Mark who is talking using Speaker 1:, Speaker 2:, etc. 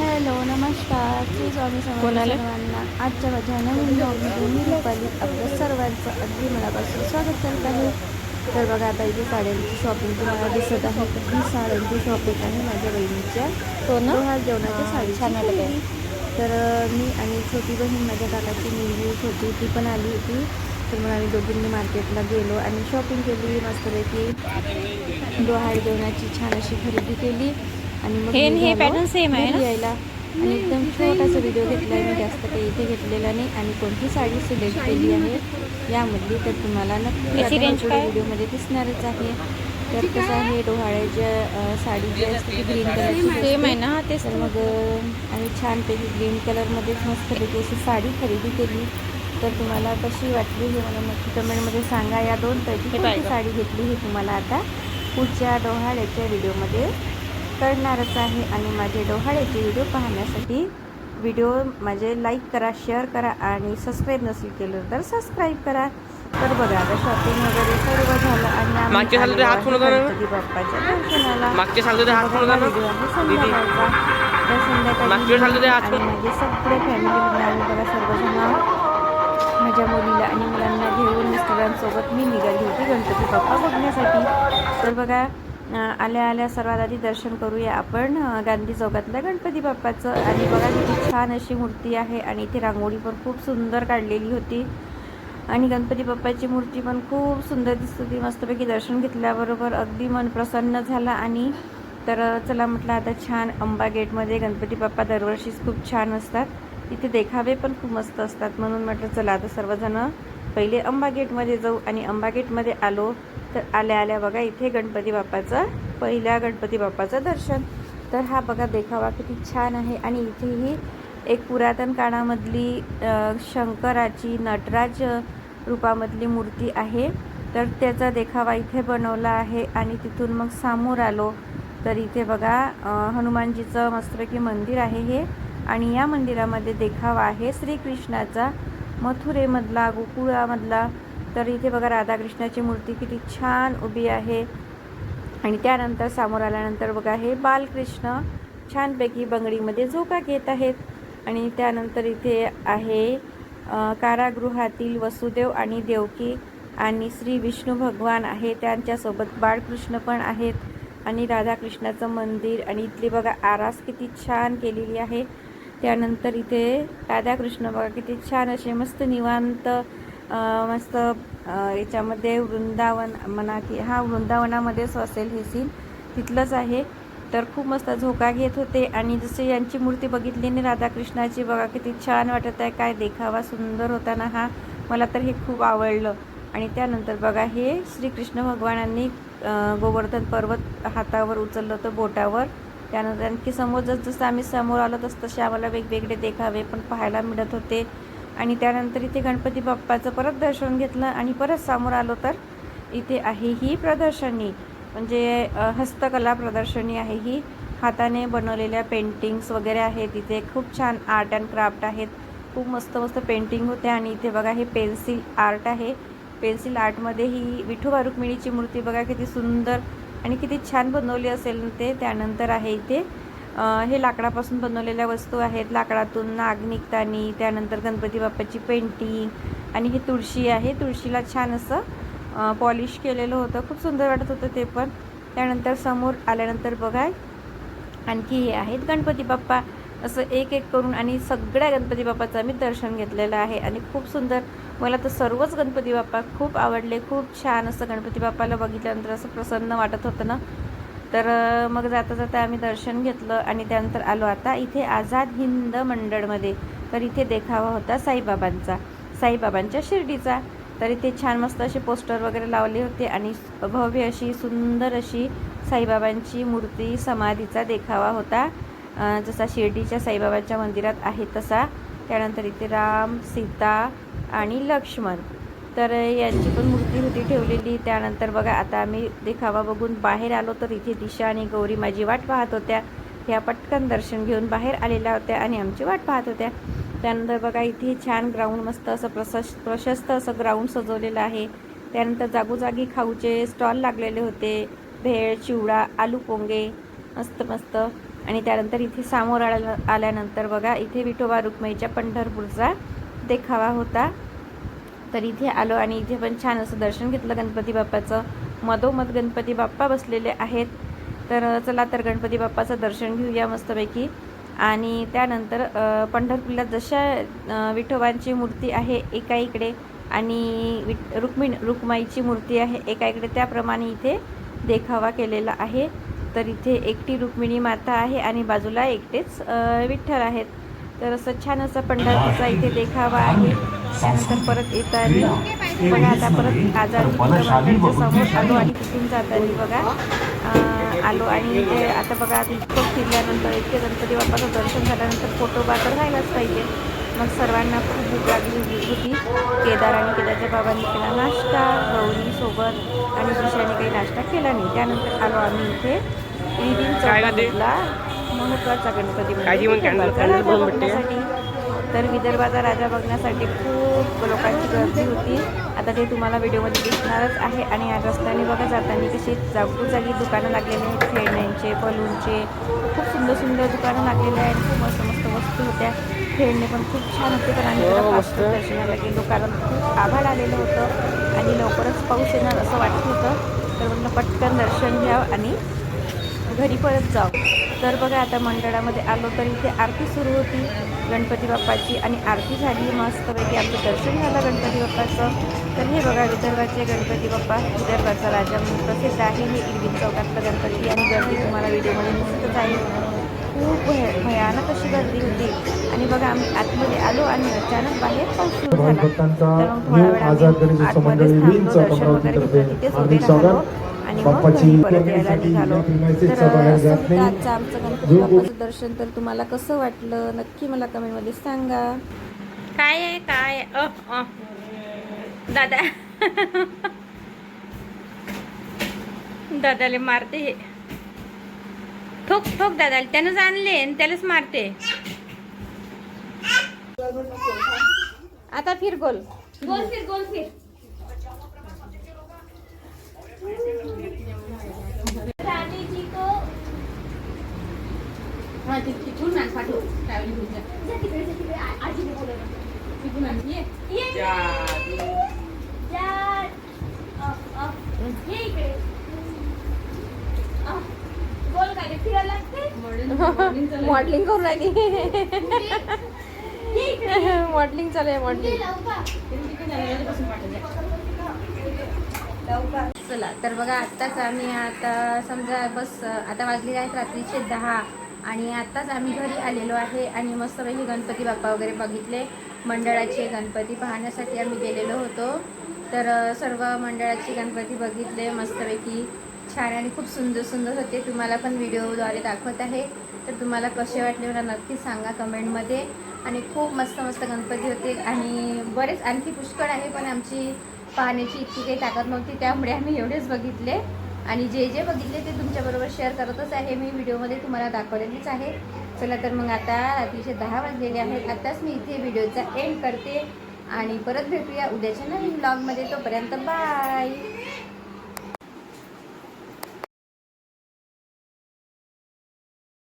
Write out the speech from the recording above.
Speaker 1: Hello नमस्कार. श्री स्वामी? सर्वांना आजच्या माझ्या नवीन ब्लॉगमध्ये मी रुपाली आपलं सर्वांचं अगदी मनापासून स्वागत करत आहे. तर बघा आता इथे साड्यांची शॉपिंग तुम्हाला दिसत आहे. तर ही साड्यांची शॉपिंग आहे माझ्या बहिणीच्या.
Speaker 2: हो ना?
Speaker 1: लोहार जेवणाच्या
Speaker 2: हा,
Speaker 1: साडी
Speaker 2: छान.
Speaker 1: तर मी आणि छोटी बहीण माझ्या काकाची मुलगी छोटी ती पण आली होती. तर मग आम्ही दोघींनी मार्केटला गेलो आणि शॉपिंग केली मस्तपैकी डोहाळ जेवणाची छान अशी खरेदी केली. आणि मग
Speaker 2: हे- हे pattern same आहे ना?
Speaker 1: यायला आणि एकदम छोटासा व्हिडिओ घेतला आहे मी जास्त काही इथे घेतलेला नाही. आणि कोणती साडी सिलेक्ट केली आहे यामधली तर तुम्हाला नक्की? व्हिडिओमध्ये दिसणारच आहे. तर कसं आहे. डोहाळ्याच्या साडी जी असते ती ग्रीन कलरची
Speaker 2: सेम आहे. ना? तेच
Speaker 1: तर मग आम्ही छानपैकी ग्रीन कलरमध्येच मस्तपैकी अशी साडी खरेदी केली. तर तुम्हाला कशी वाटली हे मला नक्की कमेंटमध्ये सांगा. या दोन पैकी. साडी घेतली हे तुम्हाला आता पुढच्या डोहाळ्याच्या व्हिडिओमध्ये कळणारच आहे आणि माझे डोहाळ्याचे व्हिडिओ पाहण्यासाठी व्हिडिओ माझे लाईक करा शेअर करा आणि सबस्क्राईब नसेल केलं तर सबस्क्राईब करा. तर बघा आता शॉपिंग वगैरे सर्व झालं आणि
Speaker 3: मागच्या साली हात?
Speaker 1: गणपती बाप्पाच्या दर्शनाला.
Speaker 3: मागच्या साली हात
Speaker 1: संध्याकाळचा. तर संध्याकाळी आणि माझे सगळे फॅमिली आम्ही बघा सर्वजण माझ्या मुलीला आणि मुलांना घेऊन मिस्टरांसोबत मी निघाली होती गणपती बाप्पा बघण्यासाठी. तर बघा आल्या आल्या सर्वात आधी दर्शन करूया आपण. गांधी चौकातल्या गणपती बाप्पाचं. आणि बघा किती छान अशी मूर्ती आहे आणि इथे रांगोळी पण खूप सुंदर काढलेली होती. आणि गणपती बाप्पाची मूर्ती पण खूप सुंदर दिसत होती. मस्तपैकी दर्शन घेतल्याबरोबर अगदी मन प्रसन्न झालं. आणि तर चला म्हटलं आता छान अंबा गेटमध्ये गणपती बाप्पा दरवर्षीच खूप छान असतात. तिथे देखावे पण खूप मस्त असतात. म्हणून म्हटलं चला आता सर्वजण पहिले अंबा गेटमध्ये जाऊ. आणि अंबा गेटमध्ये आलो. तर आल्या आल्या बघा इथे गणपती बाप्पाचं पहिल्या गणपती बाप्पाचं दर्शन. तर हा बघा देखावा किती छान आहे. आणि इथेही एक पुरातन काळामधली शंकराची नटराज रूपामधली मूर्ती आहे. तर त्याचा देखावा इथे बनवला आहे आणि तिथून मग समोर आलो. तर इथे बघा हनुमानजीचं मस्तपैकी मंदिर आहे हे. आणि या मंदिरामध्ये देखावा आहे श्रीकृष्णाचा मथुरेमधला गोकुळामधला तर इथे बघा राधाकृष्णाची मूर्ती किती छान उभी आहे. आणि त्यानंतर समोर आल्यानंतर बघा हे बालकृष्ण छानपैकी बंगडीमध्ये झोका घेत आहेत. आणि त्यानंतर इथे आहे कारागृहातील वसुदेव आणि देवकी आणि श्री विष्णू भगवान आहे. त्यांच्यासोबत बाळकृष्ण पण आहेत. आणि राधाकृष्णाचं मंदिर आणि इथली बघा आरास किती छान केलेली आहे. त्यानंतर इथे राधाकृष्ण बघा किती छान असे मस्त निवांत मस्त याच्यामध्ये वृंदावन म्हणा की हा वृंदावनामध्येच असेल हे सीन तिथलंच आहे. तर खूप मस्त झोका घेत होते आणि जसे यांची मूर्ती बघितली ना राधाकृष्णाची बघा किती छान वाटत आहे. काय देखावा सुंदर होता ना हा. मला तर हे खूप आवडलं. आणि त्यानंतर बघा हे श्रीकृष्ण भगवानांनी गोवर्धन पर्वत हातावर उचललं होतं बोटावर. त्यानंतर आणखी समोर जस जसं आम्ही समोर आलो तस तसे आम्हाला वेगवेगळे देखावे पण पाहायला मिळत होते. आणि त्यानंतर इथे गणपती बाप्पाचं परत दर्शन घेतलं आणि परत समोर आलो तर इथे आहे ही प्रदर्शनी. म्हणजे हस्तकला प्रदर्शनी आहे ही. हाताने बनवलेल्या पेंटिंग्स वगैरे आहेत. इथे खूप छान आर्ट अँड क्राफ्ट आहेत. खूप मस्त मस्त पेंटिंग होते आणि इथे बघा हे पेन्सिल आर्ट आहे. पेन्सिल आर्टमध्ये ही विठोबा रुक्मिणीची मूर्ती बघा किती सुंदर आणि किती छान बनवली असेल ते. त्यानंतर आहे इथे हे लाकडापासून बनवलेल्या वस्तू आहेत. लाकडातून नाग निघतानी त्यानंतर गणपती बाप्पाची पेंटिंग आणि ही तुळशी आहे. तुळशीला छान असं पॉलिश केलेलं होतं. खूप सुंदर वाटत होतं ते पण. त्यानंतर समोर आल्यानंतर बघा आणखी हे आहेत गणपती बाप्पा. असं एक एक करून आणि सगळ्या गणपती बाप्पाचं आम्ही दर्शन घेतलेलं आहे. आणि खूप सुंदर मला तर सर्वच गणपती बाप्पा खूप आवडले. खूप छान असं गणपती बाप्पाला बघितल्यानंतर असं प्रसन्न वाटत होतं ना. तर मग जाता जाता आम्ही दर्शन घेतलं आणि त्यानंतर आलो आता इथे आझाद हिंद मंडळमध्ये. तर इथे देखावा होता साईबाबांचा साईबाबांच्या शिर्डीचा. तर इथे छान मस्त असे पोस्टर वगैरे लावले होते आणि भव्य अशी सुंदर अशी साईबाबांची मूर्ती समाधीचा देखावा होता. जसा शिर्डीच्या साईबाबांच्या मंदिरात आहे तसा. त्यानंतर इथे राम सीता आणि लक्ष्मण. तर यांची पण मूर्ती होती ठेवलेली. त्यानंतर बघा आता आम्ही देखावा बघून बाहेर आलो तर इथे दिशा आणि गौरी माझी वाट पाहत होत्या. ह्या पटकन दर्शन घेऊन बाहेर आलेल्या होत्या आणि आमची वाट पाहत होत्या. त्यानंतर बघा इथे छान ग्राउंड मस्त असं प्रशस्त प्रशस्त असं ग्राउंड सजवलेलं आहे. त्यानंतर जागोजागी खाऊचे स्टॉल लागलेले होते. भेळ चिवडा आलू पोंगे मस्त मस्त. आणि त्यानंतर इथे सामोर आल्या आल्यानंतर बघा इथे विठोबा रुक्माईच्या पंढरपूरचा देखावा होता. तर इथे आलो आणि इथे पण छान असं दर्शन घेतलं गणपती बाप्पाचं. मधोमध गणपती बाप्पा बसलेले आहेत. तर चला तर गणपती बाप्पाचं दर्शन घेऊया मस्तपैकी. आणि त्यानंतर पंढरपूरला जशा विठोबांची मूर्ती आहे एका इकडे आणि विठ रुक्मिण रुक्माईची मूर्ती आहे एका इकडे त्याप्रमाणे इथे देखावा केलेला आहे. तर इथे एकटी रुक्मिणी माता आहे आणि बाजूला एकटेच विठ्ठल आहेत. तर असं छान असं पंढरपूरचा इथे देखावा आहे. त्यानंतर परत येताना बघा आता परत आजारी समोर आलो आणि तिथून जाताना बघा आलो आणि ते आता बघा इतकं फिरल्यानंतर इतके गणपती बाप्पाचं दर्शन झाल्यानंतर फोटो बा तर राहिलाच पाहिजे. मग सर्वांना खूप भूक लागली होती केदार आणि केदारच्या बाबांनी केला नाश्ता गौरीसोबत आणि दिशाने काही नाश्ता केला नाही. त्यानंतर आलो आम्ही इथे.
Speaker 2: ते?
Speaker 1: चौकामधला महत्त्वाचा गणपती म्हणजे
Speaker 2: काळजी म्हणून कॅन्डल-
Speaker 1: विदर्भाचा
Speaker 2: कॅन्डल
Speaker 1: राजा
Speaker 2: बघून भेटते.
Speaker 1: बघण्यासाठी. तर विदर्भाचा राजा बघण्यासाठी खूप लोकांची गर्दी होती. आता ते तुम्हाला व्हिडिओमध्ये दिसणारच आहे. आणि या रस्त्याने बघा जाताना कशी जागोजागी दुकानं लागलेली आहेत. खेळण्यांचे बलूनचे. खूप सुंदर सुंदर दुकानं लागलेले आहेत. खूप मस्त मस्त वस्तू होत्या. खेळणे पण खूप छान होते. तर आम्ही
Speaker 2: हो,
Speaker 1: दर्शनाला गेलो कारण खूप आभाळ आलेलं होतं. आणि लवकरच पाऊस येणार असं वाटत होतं. तर म्हटलं पटकन दर्शन घ्यावं आणि घरी परत जाऊ. तर बघा आता मंडळामध्ये आलो तर इथे आरती सुरू होती गणपती बाप्पाची आणि आरती झाली. मस्तपैकी आमचं दर्शन झालं गणपती बाप्पाचं. तर हे बघा विदर्भाचे गणपती बाप्पा. विदर्भाचा राजा म्हणून प्रसिद्ध आहे. हे इरविन चौकातलं गणपती आणि गर्दी तुम्हाला व्हिडिओमध्ये दिसतच आहे. खूप भय भयानक अशी गर्दी होती. आणि बघा आम्ही आतमध्ये आलो आणि अचानक बाहेर पाऊस सुरू झाला. तर मग थोडा वेळ आम्ही आतमध्येच थांबलो, दर्शन वगैरे तिथेच उभे राहिलो आणि मग घरी परत यायला निघालो. तर असं होतं आजचं आमचं गणपती बाप्पाचं दर्शन तर तुम्हाला कसं वाटलं? नक्की मला कमेंटमध्ये सांगा. काय आहे काय. दादा. दादाले मारते हे. ठोक ठोक दादा त्यानंच आणले आणि त्यालाच मारते. आता फिर गोल.
Speaker 4: गोल फिर गोल फिर रानी जी को
Speaker 1: तिथून ना पाठव. ट्रॅव्हलिंग घेऊन जा
Speaker 4: जा तिकडे जा तिकडे. आ- आजीने बोलवलं.
Speaker 1: तिथून आण, ये.
Speaker 4: ये. जा अ, अ, ये इकडे. अ, गोल काय रे? फिरायला लागते?
Speaker 1: मॉडेलिंग करून राहिली मॉडेलिंग चालू आहे
Speaker 4: ये
Speaker 1: मॉडेलिंग चला तर बघा आत्ताच आम्ही आता समजा बस आता वाजले आहेत रात्रीचे दहा. आणि आत्ताच आम्ही घरी आलेलो आहे आणि मस्तपैकी गणपती बाप्पा वगैरे बघितले. मंडळाचे गणपती पाहण्यासाठी आम्ही गेलेलो होतो. तर सर्व मंडळाचे गणपती बघितले मस्तपैकी. छान आणि खूप सुंदर सुंदर होते. तुम्हाला पण व्हिडिओद्वारे दाखवत आहे. तर तुम्हाला कसे वाटले मला नक्की सांगा कमेंटमध्ये. आणि खूप मस्त मस्त गणपती होते. आणि बरेच आणखी पुष्कळ आहे पण आमची पाहण्याची इतकी काही ताकद नव्हती त्यामुळे आम्ही एवढेच बघितले. आणि जे जे बघितले ते तुमच्याबरोबर शेअर करतच आहे. मी व्हिडिओमध्ये तुम्हाला दाखवलेलीच आहे. चला तर मग आता रात्रीचे दहा वाजलेले आहेत. आत्ताच मी इथे व्हिडिओचा एंड करते. आणि परत भेटूया उद्याच्या नवीन ब्लॉगमध्ये तोपर्यंत बाय